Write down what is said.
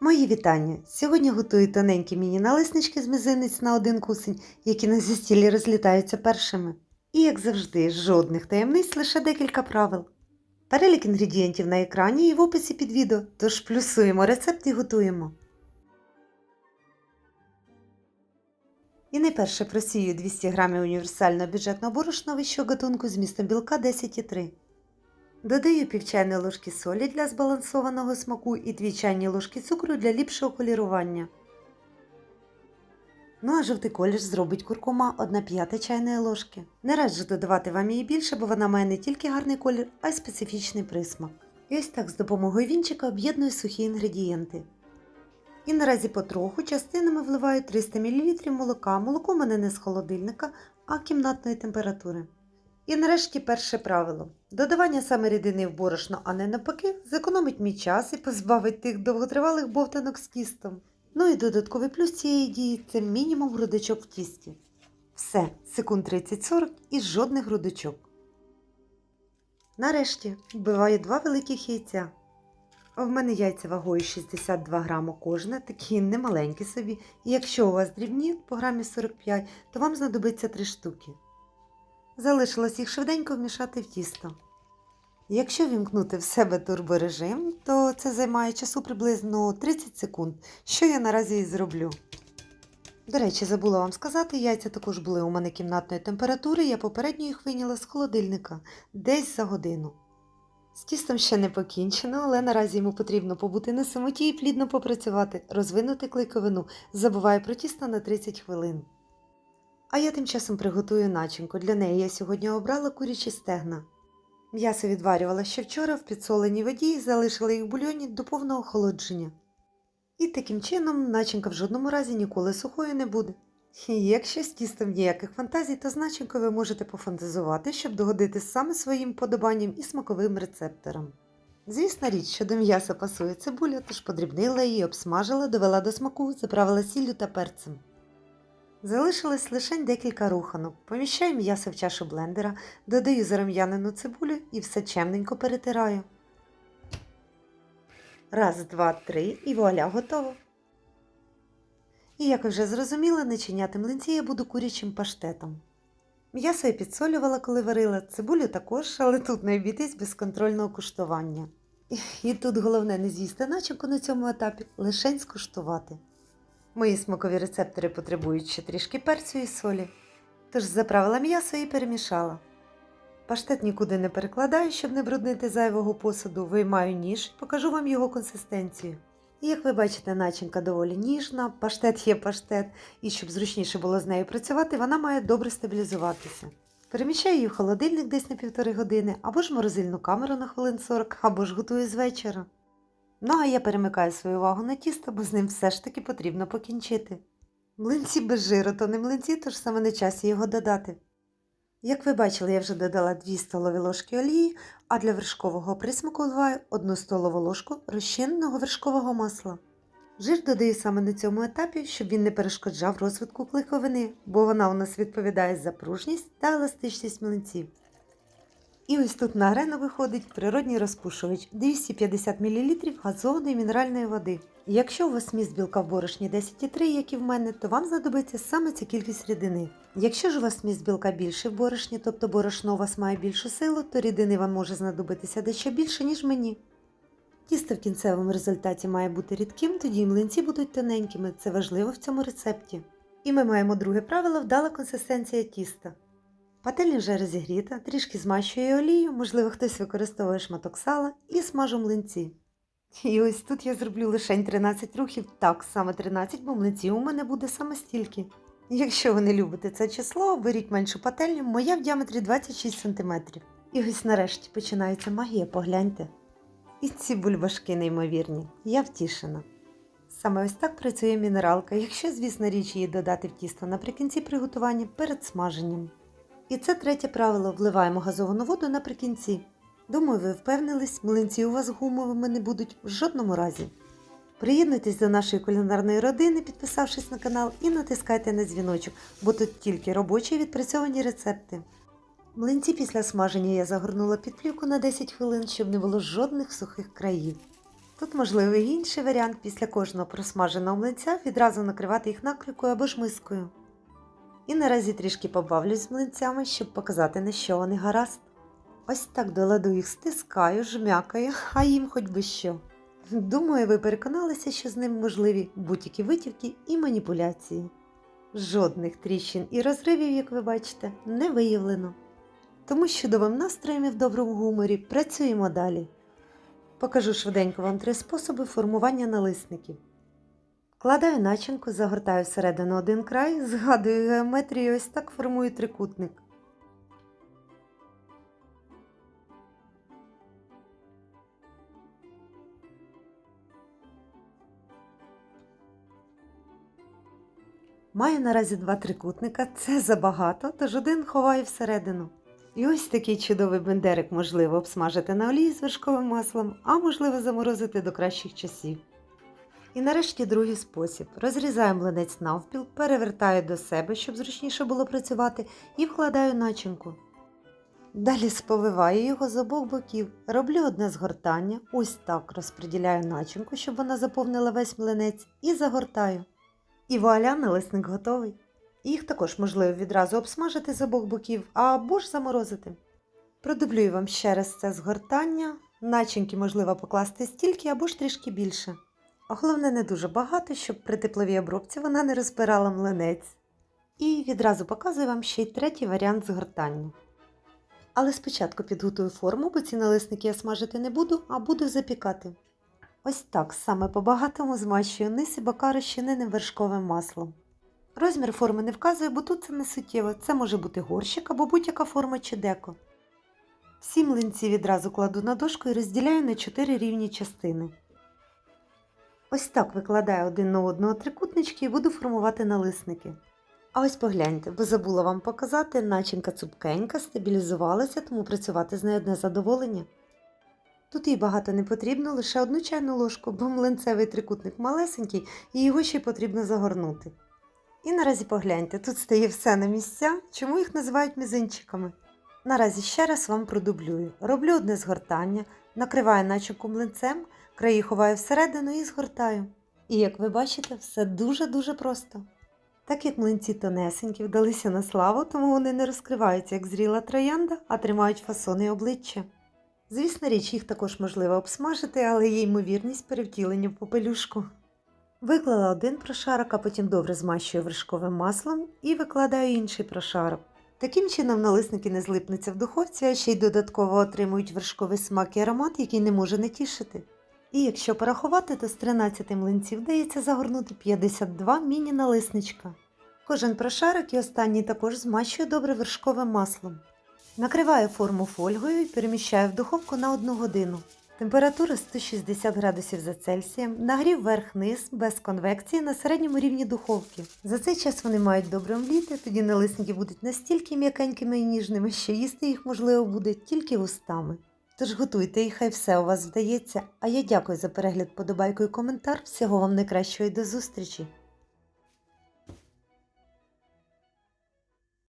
Мої вітання! Сьогодні готую тоненькі міні-налиснички з мизинець на один кусень, які на застілі розлітаються першими. І, як завжди, жодних таємниць, лише декілька правил. Перелік інгредієнтів на екрані і в описі під відео, тож плюсуємо рецепт і готуємо. І найперше просію 200 г універсального бюджетного борошна вищого гатунку з містом білка 10,3. Додаю пів чайної ложки солі для збалансованого смаку і 2 чайні ложки цукру для ліпшого колірування. Ну а жовтий колір зробить куркума 1 п'ята чайної ложки. Не раджу додавати вам її більше, бо вона має не тільки гарний колір, а й специфічний присмак. І ось так з допомогою вінчика об'єдную сухі інгредієнти. І наразі потроху частинами вливаю 300 мл молока. Молоко в мене не з холодильника, а кімнатної температури. І нарешті перше правило. Додавання саме рідини в борошно, а не навпаки, зекономить мій час і позбавить тих довготривалих бовтанок з кістом. Ну і додатковий плюс цієї дії це мінімум грудочок в тісті. Все, секунд 30-40 і жодних грудочок. Нарешті вбиваю два великих яйця. А в мене яйця вагою 62 грама кожне, такі немаленькі собі. І якщо у вас дрібні по грамі 45, то вам знадобиться 3 штуки. Залишилось їх швиденько вмішати в тісто. Якщо вімкнути в себе турборежим, то це займає часу приблизно 30 секунд, що я наразі і зроблю. До речі, забула вам сказати, яйця також були у мене кімнатної температури, я попередньо їх вийняла з холодильника десь за годину. З тістом ще не покінчено, але наразі йому потрібно побути на самоті і плідно попрацювати, розвинути клейковину, забуваю про тісто на 30 хвилин. А я тим часом приготую начинку. Для неї я сьогодні обрала курячі стегна. М'ясо відварювала ще вчора в підсоленій воді і залишила їх в бульйоні до повного охолодження. І таким чином начинка в жодному разі ніколи сухою не буде. І якщо з тістом ніяких фантазій, то з начинкою ви можете пофантазувати, щоб догодити саме своїм подобанням і смаковим рецепторам. Звісна річ, що до м'яса пасує цибуля, тож подрібнила її, обсмажила, довела до смаку, заправила сіллю та перцем. Залишилось лише декілька руханок. Поміщаю м'ясо в чашу блендера, додаю зарум'янену цибулю і все чемненько перетираю. Раз, два, три і вуаля готово. І як ви вже зрозуміли, начиняти млинці я буду курячим паштетом. М'ясо я підсолювала, коли варила, цибулю також, але тут не обійтись без контрольного куштування. І тут головне не з'їсти начинку на цьому етапі, лишень скуштувати. Мої смакові рецептори потребують ще трішки перцю і солі, тож заправила м'ясо і перемішала. Паштет нікуди не перекладаю, щоб не бруднити зайвого посуду, виймаю ніж і покажу вам його консистенцію. І як ви бачите, начинка доволі ніжна, паштет є паштет, і щоб зручніше було з нею працювати, вона має добре стабілізуватися. Переміщаю її в холодильник десь на півтори години, або ж морозильну камеру на хвилин 40, або ж готую з вечора. Ну а я перемикаю свою увагу на тісто, бо з ним все ж таки потрібно покінчити. Млинці без жиру, то не млинці, тож саме на часі його додати. Як ви бачили, я вже додала 2 столові ложки олії, а для вершкового присмаку вливаю 1 столову ложку розчиненого вершкового масла. Жир додаю саме на цьому етапі, щоб він не перешкоджав розвитку клейковини, бо вона у нас відповідає за пружність та еластичність млинців. І ось тут на арену виходить природній розпушувач 250 мл газованої мінеральної води. Якщо у вас міст білка в борошні 10,3, як і в мене, то вам знадобиться саме ця кількість рідини. Якщо ж у вас міст білка більший в борошні, тобто борошно у вас має більшу силу, то рідини вам може знадобитися дещо більше, ніж мені. Тісто в кінцевому результаті має бути рідким, тоді і млинці будуть тоненькими, це важливо в цьому рецепті. І ми маємо друге правило вдала консистенція тіста. Пательня вже розігріта, трішки змащую олію, можливо, хтось використовує шматок сала і смажу млинці. І ось тут я зроблю лише 13 рухів, так, саме 13, бо млинців у мене буде саме стільки. Якщо ви не любите це число, беріть меншу пательню, моя в діаметрі 26 см. І ось нарешті починається магія, погляньте. І ці бульбашки неймовірні, я втішена. Саме ось так працює мінералка, якщо, звісно, річ її додати в тісто наприкінці приготування перед смаженням. І це третє правило вливаємо газовану воду наприкінці. Думаю, ви впевнились, млинці у вас гумовими не будуть в жодному разі. Приєднуйтесь до нашої кулінарної родини, підписавшись на канал, і натискайте на дзвіночок, бо тут тільки робочі відпрацьовані рецепти. Млинці після смаження я загорнула під плівку на 10 хвилин, щоб не було жодних сухих країв. Тут можливий інший варіант після кожного просмаженого млинця відразу накривати їх накрикою або ж мискою. І наразі трішки побавлюсь з млинцями, щоб показати, на що вони гаразд. Ось так до ладу їх стискаю, жмякаю, а їм хоч би що. Думаю, ви переконалися, що з ним можливі будь-які витівки і маніпуляції. Жодних тріщин і розривів, як ви бачите, не виявлено. Тому з чудовим настроєм і в доброму гуморі працюємо далі. Покажу швиденько вам три способи формування налисників. Вкладаю начинку, загортаю всередину один край, згадую геометрію, ось так формую трикутник. Маю наразі два трикутника, це забагато, тож один ховаю всередину. І ось такий чудовий бендерик можливо обсмажити на олії з вершковим маслом, а можливо заморозити до кращих часів. І нарешті другий спосіб. Розрізаю млинець навпіл, перевертаю до себе, щоб зручніше було працювати, і вкладаю начинку. Далі сповиваю його з обох боків, роблю одне згортання, ось так розподіляю начинку, щоб вона заповнила весь млинець, і загортаю. І вуаля, налисник готовий. Їх також можливо відразу обсмажити з обох боків або ж заморозити. Продублюю вам ще раз це згортання. Начинки можливо покласти стільки або ж трішки більше. А головне не дуже багато, щоб при тепловій обробці вона не розпирала млинець. І відразу показую вам ще й третій варіант згортання. Але спочатку підготую форму, бо ці налисники я смажити не буду, а буду запікати. Ось так саме по-багатому змащую низ і бока розчиненим вершковим маслом. Розмір форми не вказує, бо тут це не суттєво. Це може бути горщик або будь-яка форма чи деко. Всі млинці відразу кладу на дошку і розділяю на 4 рівні частини. Ось так викладаю один на одного трикутнички і буду формувати налисники. А ось погляньте, бо забула вам показати, начинка цупкенька, стабілізувалася, тому працювати з нею одне задоволення. Тут їй багато не потрібно, лише одну чайну ложку, бо млинцевий трикутник малесенький і його ще й потрібно загорнути. І наразі погляньте, тут стає все на місця, чому їх називають мізинчиками. Наразі ще раз вам продублюю. Роблю одне згортання, накриваю начинку млинцем, краї ховаю всередину і згортаю. І як ви бачите, все дуже-дуже просто. Так як млинці тонесенькі вдалися на славу, тому вони не розкриваються як зріла троянда, а тримають фасони і обличчя. Звісно річ, їх також можливо обсмажити, але є ймовірність перевтілення в попелюшку. Виклала один прошарок, а потім добре змащую вершковим маслом і викладаю інший прошарок. Таким чином налисники не злипнуться в духовці, а ще й додатково отримують вершковий смак і аромат, який не може не тішити. І якщо порахувати, то з 13 млинців вдається загорнути 52 міні-налисничка. Кожен прошарок і останній також змащую добре вершковим маслом. Накриваю форму фольгою і переміщаю в духовку на 1 годину. Температура 160 градусів за Цельсієм, нагрів верх-низ без конвекції на середньому рівні духовки. За цей час вони мають добре мліти, тоді налисники будуть настільки м'якенькими і ніжними, що їсти їх можливо буде тільки устами. Тож готуйте і хай все у вас вдається. А я дякую за перегляд, подобайку і коментар. Всього вам найкращого до зустрічі!